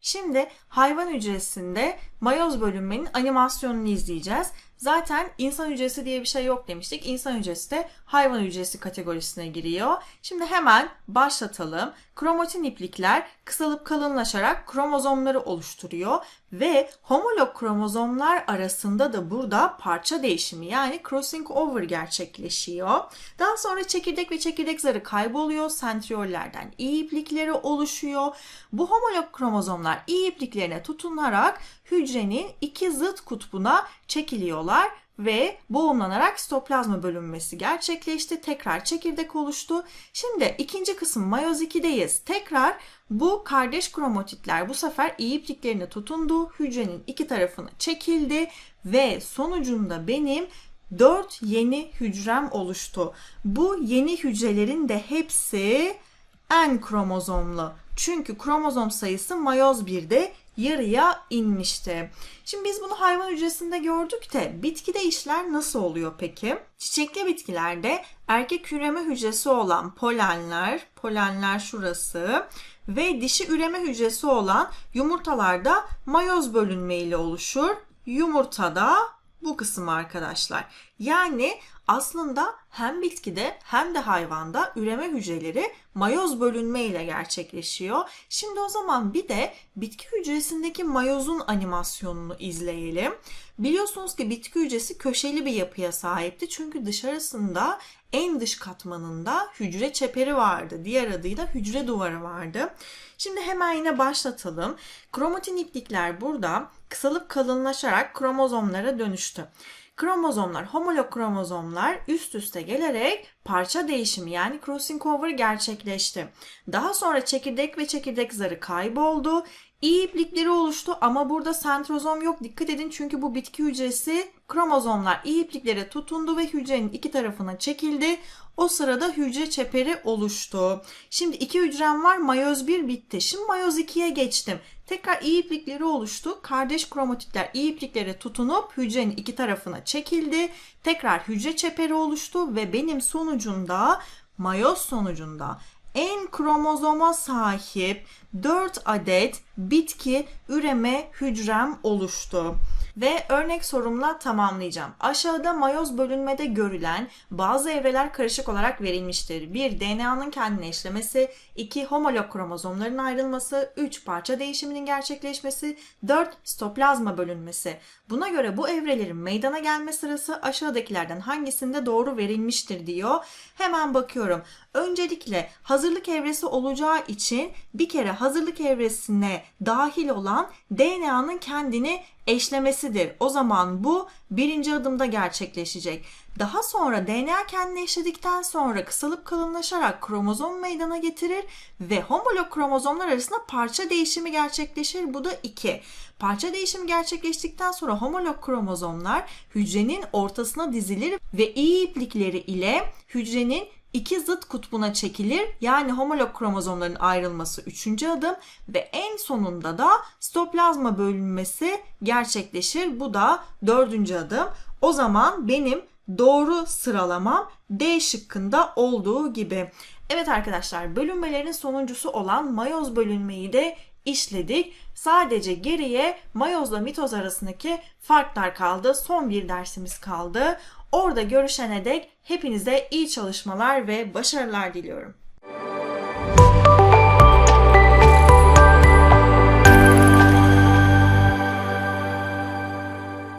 Şimdi hayvan hücresinde mayoz bölünmenin animasyonunu izleyeceğiz. Zaten insan hücresi diye bir şey yok demiştik. İnsan hücresi de hayvan hücresi kategorisine giriyor. Şimdi hemen başlatalım. Kromatin iplikler kısalıp kalınlaşarak kromozomları oluşturuyor ve homolog kromozomlar arasında da burada parça değişimi yani crossing over gerçekleşiyor. Daha sonra çekirdek ve çekirdek zarı kayboluyor. Sentriyollerden iyi iplikleri oluşuyor. Bu homolog kromozomlar iyi ipliklerine tutunarak hücrenin iki zıt kutbuna çekiliyorlar ve boğumlanarak sitoplazma bölünmesi gerçekleşti. Tekrar çekirdek oluştu. Şimdi ikinci kısım mayoz 2'deyiz. Tekrar bu kardeş kromatitler bu sefer ipliklerine tutundu. Hücrenin iki tarafına çekildi ve sonucunda benim 4 yeni hücrem oluştu. Bu yeni hücrelerin de hepsi N kromozomlu. Çünkü kromozom sayısı mayoz 1'de yarıya inmişti. Şimdi biz bunu hayvan hücresinde gördük de bitkide işler nasıl oluyor peki? Çiçekli bitkilerde erkek üreme hücresi olan polenler, polenler şurası ve dişi üreme hücresi olan yumurtalarda mayoz bölünme ile oluşur. Yumurtada bu kısım arkadaşlar. Yani aslında hem bitkide hem de hayvanda üreme hücreleri mayoz bölünme ile gerçekleşiyor. Şimdi o zaman bir de bitki hücresindeki mayozun animasyonunu izleyelim. Biliyorsunuz ki bitki hücresi köşeli bir yapıya sahipti. Çünkü dışarısında en dış katmanında hücre çeperi vardı. Diğer adıyla hücre duvarı vardı. Şimdi hemen yine başlatalım. Kromatin iplikler burada kısalıp kalınlaşarak kromozomlara dönüştü. Kromozomlar, homolog kromozomlar üst üste gelerek parça değişimi yani crossing over gerçekleşti. Daha sonra çekirdek ve çekirdek zarı kayboldu. İyi iplikleri oluştu ama burada sentrozom yok. Dikkat edin çünkü bu bitki hücresi kromozomlar iyi ipliklere tutundu ve hücrenin iki tarafına çekildi. O sırada hücre çeperi oluştu. Şimdi iki hücrem var. Mayoz 1 bitti. Şimdi mayoz 2'ye geçtim. Tekrar iyi iplikleri oluştu. Kardeş kromatitler iyi ipliklere tutunup hücrenin iki tarafına çekildi. Tekrar hücre çeperi oluştu ve benim sonucunda mayoz sonucunda en kromozoma sahip 4 adet bitki üreme hücrem oluştu. Ve örnek sorumla tamamlayacağım. Aşağıda mayoz bölünmede görülen bazı evreler karışık olarak verilmiştir. 1. DNA'nın kendine eşlemesi, 2. Homolog kromozomların ayrılması, 3. Parça değişiminin gerçekleşmesi, 4. Sitoplazma bölünmesi. Buna göre bu evrelerin meydana gelme sırası aşağıdakilerden hangisinde doğru verilmiştir diyor. Hemen bakıyorum. Öncelikle hazırlık evresi olacağı için bir kere hazırlık evresine dahil olan DNA'nın kendini eşlemesidir. O zaman bu birinci adımda gerçekleşecek. Daha sonra DNA kendini sonra kısalıp kalınlaşarak kromozom meydana getirir ve homolog kromozomlar arasında parça değişimi gerçekleşir. Bu da 2. Parça değişimi gerçekleştikten sonra homolog kromozomlar hücrenin ortasına dizilir ve iyi iplikleri ile hücrenin iki zıt kutbuna çekilir. Yani homolog kromozomların ayrılması üçüncü adım ve en sonunda da sitoplazma bölünmesi gerçekleşir. Bu da dördüncü adım. O zaman benim doğru sıralamam D şıkkında olduğu gibi. Evet arkadaşlar bölünmelerin sonuncusu olan mayoz bölünmeyi de işledik. Sadece geriye mayozla mitoz arasındaki farklar kaldı. Son bir dersimiz kaldı. Orada görüşene dek hepinize iyi çalışmalar ve başarılar diliyorum.